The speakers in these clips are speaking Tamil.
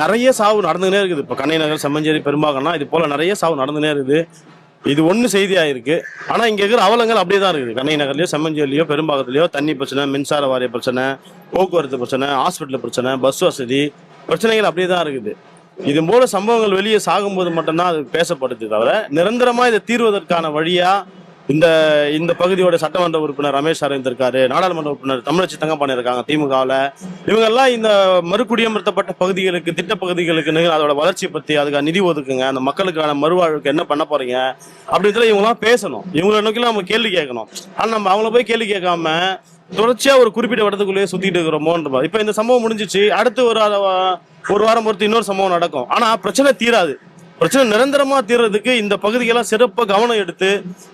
நிறைய சாவு நடந்துகிட்டே இருக்குது. இப்போ கண்ணை நகர் செம்மஞ்சேரி பெரும்பாக்கம்னா இது போல நிறைய சாவு நடந்துனே இருக்குது. இது ஒன்று செய்தியாக இருக்கு. ஆனால் இங்கே இருக்கிற அவலங்கள் அப்படியே தான் இருக்குது. கண்ணை நகர்லையோ செம்மஞ்சேரிலையோ பெரும்பாகத்துலையோ தண்ணி பிரச்சனை மின்சார வாரிய பிரச்சனை போக்குவரத்து பிரச்சனை ஹாஸ்பிட்டல் பிரச்சனை பஸ் வசதி பிரச்சனைகள் அப்படியே தான் இருக்குது. இது போல சம்பவங்கள் வெளியே சாகும்போது மட்டும்தான் அது பேசப்படுது தவிர நிரந்தரமாக இதை தீர்வதற்கான வழியாக இந்த இந்த பகுதியோட சட்டமன்ற உறுப்பினர் ரமேஷ் அரவிந்த் இருக்காரு நாடாளுமன்ற உறுப்பினர் தமிழச்சி தங்கப்பாணி இருக்காங்க திமுகவில். இவங்கெல்லாம் இந்த மறுகுடியமர்த்தப்பட்ட பகுதிகளுக்கு திட்ட பகுதிகளுக்கு அதோட வளர்ச்சி பத்தி அதுக்காக நிதி ஒதுக்குங்க அந்த மக்களுக்கான மறுவாழ்வுக்கு என்ன பண்ண போறீங்க அப்படின்றத இவங்கெல்லாம் பேசணும். இவங்கள நோக்கி நம்ம கேள்வி கேட்கணும். ஆனா நம்ம அவங்கள போய் கேள்வி கேட்காம தொடர்ச்சியா ஒரு குறிப்பிட்ட இடத்துக்குள்ளேயே சுத்திட்டு இருக்கிறோமோன்ற மாதிரி. இப்ப இந்த சம்பவம் முடிஞ்சிச்சு அடுத்து ஒரு ஒரு வாரம் பொறுத்து இன்னொரு சம்பவம் நடக்கும். ஆனா பிரச்சனை தீராது. பிரச்சனை நிரந்தரமா தீர்றதுக்கு இந்த பகுதிக்கெல்லாம் சிறப்பாக கவனம் எடுத்து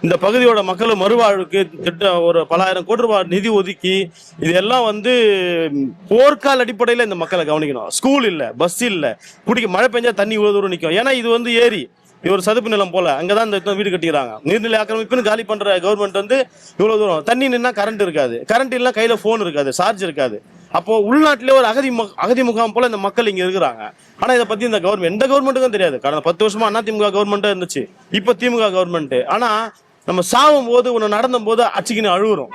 இந்த பகுதியோட மக்கள் மறுவாழ்வுக்கு திட்ட ஒரு பலாயிரம் கோடி ரூபாய் நிதி ஒதுக்கி இதெல்லாம் வந்து போர்க்கால அடிப்படையில் இந்த மக்களை கவனிக்கணும். ஸ்கூல் இல்லை பஸ் இல்லை குடிக்க மழை பெஞ்சா தண்ணி இவ்வளோ தூரம் நிற்கும் ஏன்னா இது வந்து ஏரி. இது ஒரு சதுப்பு நிலம் போல. அங்கதான் இந்த வீடு கட்டிக்கிறாங்க. நீர்நிலை ஆக்கிரமிப்புன்னு காலி பண்ற கவர்மெண்ட் வந்து இவ்வளவு தூரம். தண்ணி நின்னா கரண்ட் இருக்காது. கரண்ட் இல்லைன்னா கையில போன் இருக்காது சார்ஜ் இருக்காது. அப்போ உள்நாட்டிலே ஒரு அகதி அகதி முகாம் போல இந்த மக்கள் இங்க இருக்கிறாங்க. ஆனா இதை பத்தி இந்த கவர்மெண்ட் எந்த கவர்மெண்ட்டுக்கும் தெரியாது. கடந்த பத்து வருஷமா அண்ணா திமுக கவர்மெண்டா இருந்துச்சு. இப்போ திமுக கவர்மெண்ட் ஆனா நம்ம சாவும் போது ஒன்று நடந்த போது அச்சுக்கின்னு அழுகுறோம்.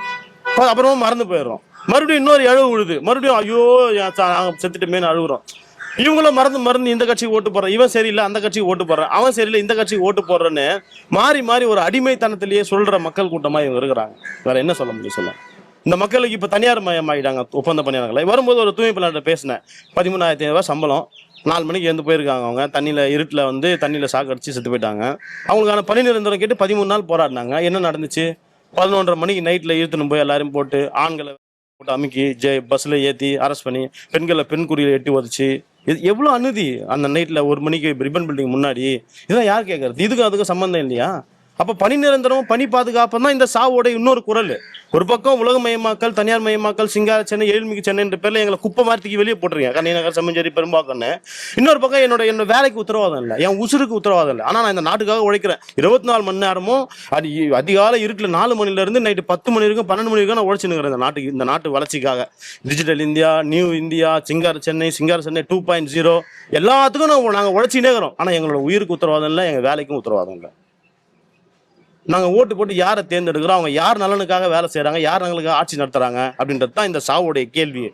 அப்ப அப்புறமா மறந்து போயிடுறோம். மறுபடியும் இன்னொரு அழுவு விழுது மறுபடியும் ஐயோ என் செத்துட்டுமேனு அழுகுறோம். இவங்களும் மறந்து மறந்து இந்த கட்சிக்கு ஓட்டு போடுறேன் இவன் சரியில்லை அந்த கட்சிக்கு ஓட்டு போடுறான் அவன் சரியில்லை இந்த கட்சிக்கு ஓட்டு போடுறேன்னு மாறி மாறி ஒரு அடிமைத்தனத்திலேயே சொல்ற மக்கள் கூட்டமா இவங்க இருக்கிறாங்க. வேற என்ன சொல்ல முடியும் சொல்ல இந்த மக்களுக்கு இப்போ தனியார் மயமாயிட்டாங்க ஒப்பந்த பணியாளர்களை வரும்போது ஒரு தூய்மை பணியாளர் பேசினேன். பதிமூணாயிரத்தி ஐநூறுபா சம்பளம். நாலு மணிக்கு எழுந்து போயிருக்காங்க அவங்க. தண்ணியில் இருட்டில் வந்து தண்ணியில் சாக்கடிச்சு செத்து போயிட்டாங்க. அவங்களுக்கான பணி நிரந்தரம் கேட்டு பதிமூணு நாள் போராடினாங்க. என்ன நடந்துச்சு? பதினொன்றரை மணிக்கு நைட்டில் இழுத்துன்னு போய் எல்லாரும் போட்டு ஆண்களை போட்டு அமுக்கி ஜெ பஸ்ஸில் ஏற்றி அரெஸ்ட் பண்ணி பெண்களை பெண் குறியில் எட்டி உதச்சி. இது எவ்வளோ அனுதி அந்த நைட்டில் ஒரு மணிக்கு ரிப்பன் பில்டிங் முன்னாடி? இதெல்லாம் யார் கேட்கறது இதுக்கும் அதுக்கும் சம்மந்தம் இல்லையா? அப்போ பணி நிரந்தரம் பணி பாதுகாப்பு தான் இந்த சாவோட இன்னொரு குரல். ஒரு பக்கம் உலகமயமாக்கல் தனியார் மயமாக்கல் சிங்கார சென்னை ஏழ்மிகு சென்னைன்ற பேரில் எங்களை குப்பை மார்த்திக்கு வெளியே போட்டுருங்க கன்னிநகர் செம்மஞ்சேரி பெரும்பாக்கன்னு. இன்னொரு பக்கம் என்னோட என்னோட வேலைக்கு உத்தரவாதம் இல்லை. என் உசுருக்கு உத்தரவாதம் இல்லை. ஆனால் நான் இந்த நாட்டுக்காக உழைக்கிறேன். இருபத்தி நாலு மணி நேரமும் அது அதிகாலை இருட்டில் நாலு மணிலேருந்து நைட்டு பத்து மணி வரைக்கும் பன்னெண்டு மணி வரைக்கும் நான் உழைச்சுன்னு இந்த நாட்டுக்கு இந்த நாட்டு வளர்ச்சிக்காக. டிஜிட்டல் இந்தியா நியூ இந்தியா சிங்கார சென்னை சிங்கார சென்னை டூ பாயிண்ட் ஜீரோ எல்லாத்துக்கும் நான் நாங்கள் உழைச்சினே இருக்கிறோம். ஆனால் எங்களோட உயிருக்கு உத்தரவாதம் இல்லை எங்கள் வேலைக்கும் உத்தரவாதம் இல்லை. நாங்கள் ஓட்டு போட்டு யாரை தேர்ந்தெடுக்கிறோம்? அவங்க யார் நலனுக்காக வேலை செய்கிறாங்க யார் எங்களுக்கு ஆட்சி நடத்துகிறாங்க அப்படின்றது தான் இந்த சாவுடைய கேள்வி.